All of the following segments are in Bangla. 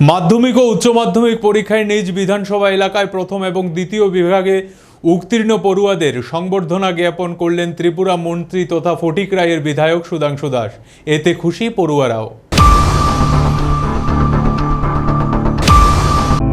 মাধ্যমিক ও উচ্চ মাধ্যমিক পরীক্ষায় নিজ বিধানসভা এলাকায় প্রথম এবং দ্বিতীয় বিভাগে উত্তীর্ণ পড়ুয়াদের সংবর্ধনা জ্ঞাপন করলেন ত্রিপুরা মন্ত্রী তথা ফটিক রায়ের বিধায়ক সুধাংশু দাস। এতে খুশি পড়ুয়ারাও।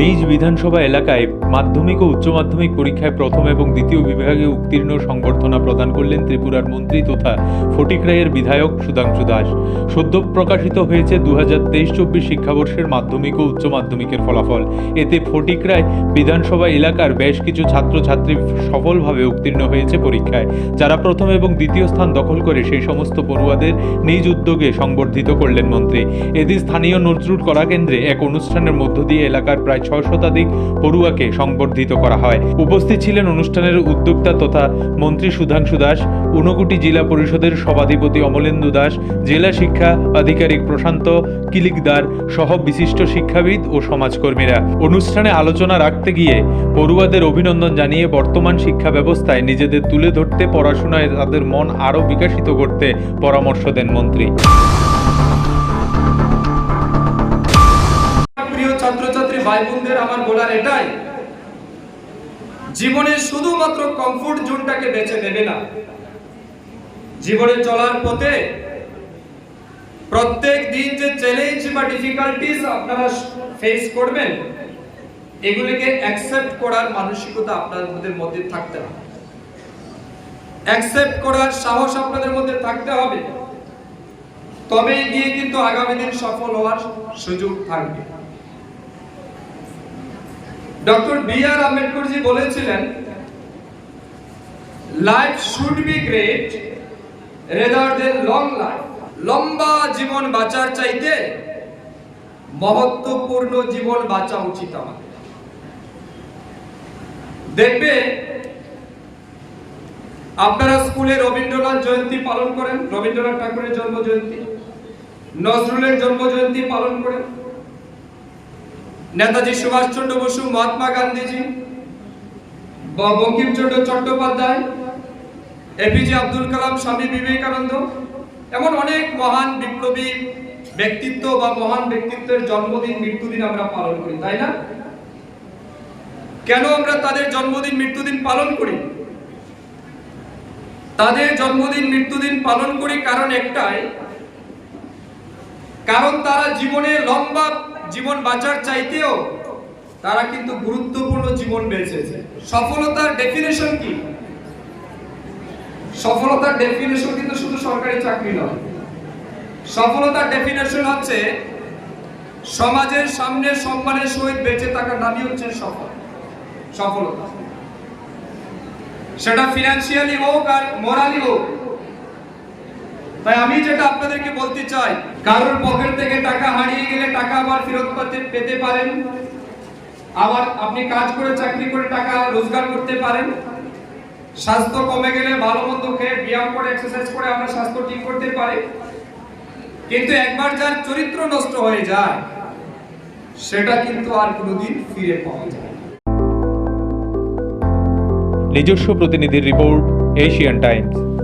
নিজ বিধানসভা এলাকায় মাধ্যমিক ও উচ্চ মাধ্যমিক পরীক্ষায় প্রথম এবং দ্বিতীয় বিভাগে উত্তীর্ণ সংবর্ধনা প্রদান করলেন ত্রিপুরার মন্ত্রী তথা ফটিক রায়ের বিধায়ক সুধাংশু দাস। সদ্য প্রকাশিত হয়েছে দু হাজার তেইশ চব্বিশ শিক্ষাবর্ষের মাধ্যমিক ও উচ্চ মাধ্যমিকের ফলাফল। এতে ফটিকরায় বিধানসভা এলাকার বেশ কিছু ছাত্রছাত্রী সফলভাবে উত্তীর্ণ হয়েছে পরীক্ষায়, যারা প্রথম এবং দ্বিতীয় স্থান দখল করে সেই সমস্ত পড়ুয়াদের নিজ উদ্যোগে সংবর্ধিত করলেন মন্ত্রী। এদিন স্থানীয় নজরুল কলা কেন্দ্রে এক অনুষ্ঠানের মধ্য দিয়ে এলাকার প্রায় ছয় শতাধিক পড়ুয়াকে সংবর্ধিত করা হয়। উপস্থিত ছিলেন অনুষ্ঠানের উদ্যোক্তা তথা মন্ত্রী সুধাংশু দাস, ঊনকোটি জেলা পরিষদের সভাধিপতি অমলেন্দু দাস, জেলা শিক্ষা আধিকারিক প্রশান্ত কিলিকদার সহ বিশিষ্ট শিক্ষাবিদ ও সমাজকর্মীরা। অনুষ্ঠানে আলোচনা রাখতে গিয়ে পড়ুয়াদের অভিনন্দন জানিয়ে বর্তমান শিক্ষা ব্যবস্থায় নিজেদের তুলে ধরতে, পড়াশোনায় তাদের মন আরও বিকশিত করতে পরামর্শ দেন মন্ত্রী। প্রিয় ছাত্রছাত্রী ভাই বোনদের আমার বলার এটাই, জীবনে শুধুমাত্র কমফোর্ট জোনটাকে বেছে নেবে না। জীবনে চলার পথে প্রত্যেক দিন যে চ্যালেঞ্জ বা ডিফিকাল্টিস আপনারা ফেস করবেন, এগুলিকে অ্যাকসেপ্ট করার মানসিকতা আপনাদের মধ্যে থাকতে হবে। অ্যাকসেপ্ট করার সাহস আপনাদের মধ্যে থাকতে হবে। তবে গিয়ে কিন্তু আগামী দিন সফল হওয়ার সুযোগ থাকবে। ডক্টর বি আর আম্বেদকরজি বলেছিলেন life should be great rather than long life লম্বা জীবন বাঁচার চাইতে মহত্বপূর্ণ জীবন বাঁচা উচিত আমাদের। দেখবে, আপনারা স্কুলে রবীন্দ্রনাথ জয়ন্তী পালন করেন, রবীন্দ্রনাথ ঠাকুরের জন্ম জয়ন্তী নজরুলের জন্ম জয়ন্তী পালন করেন নেতাজি সুভাষচন্দ্র বসু, মহাত্মা গান্ধীজি বঙ্কিমচন্দ্র চট্টোপাধ্যায় এপিজে আব্দুল কালাম, স্বামী বিবেকানন্দ, এমন অনেক মহান বিপ্লবী ব্যক্তিত্ব বা মহান ব্যক্তিত্বের জন্মদিন, মৃত্যুদিন আমরা পালন করি, তাই না? কেন আমরা তাদের জন্মদিন, মৃত্যুদিন পালন করি? তাদের জন্মদিন, মৃত্যুদিন পালন করি কারণ একটাই, কারণ তারা জীবনে লম্বা জীবন বাঁচার চাইতেও তারা কিন্তু গুরুত্বপূর্ণ জীবন বেঁচেছে। সফলতার ডেফিনেশন কি? সফলতার ডেফিনেশন কিন্তু শুধু সরকারি চাকরি নয়। সফলতার ডেফিনেশন হচ্ছে সমাজের সামনে সম্মানের সহিত বেঁচে থাকার নামই হচ্ছে সফল সফলতা। সেটা ফিনান্সিয়ালি হোক আর মোরালি হোক তাই আমি যেটা আপনাদেরকে বলতে চাই, কারোর পকেট থেকে টাকা হারিয়ে গেলে টাকা আবার ফেরত পাতে- পারেন। আবার আপনি কাজ করে চাকরি করে টাকা রোজগার করতে পারেন। স্বাস্থ্য কমে গেলে ভালো মন্দ খেয়ে ব্যায়াম করে এক্সারসাইজ করে আমরা স্বাস্থ্য ঠিক করতে পারি। কিন্তু একবার যার চরিত্র নষ্ট হয়ে যায়, সেটা কিন্তু আর কোনোদিন ফিরে পাওয়া যায় নিজস্ব প্রতিনিধির রিপোর্ট, এশিয়ান টাইমস।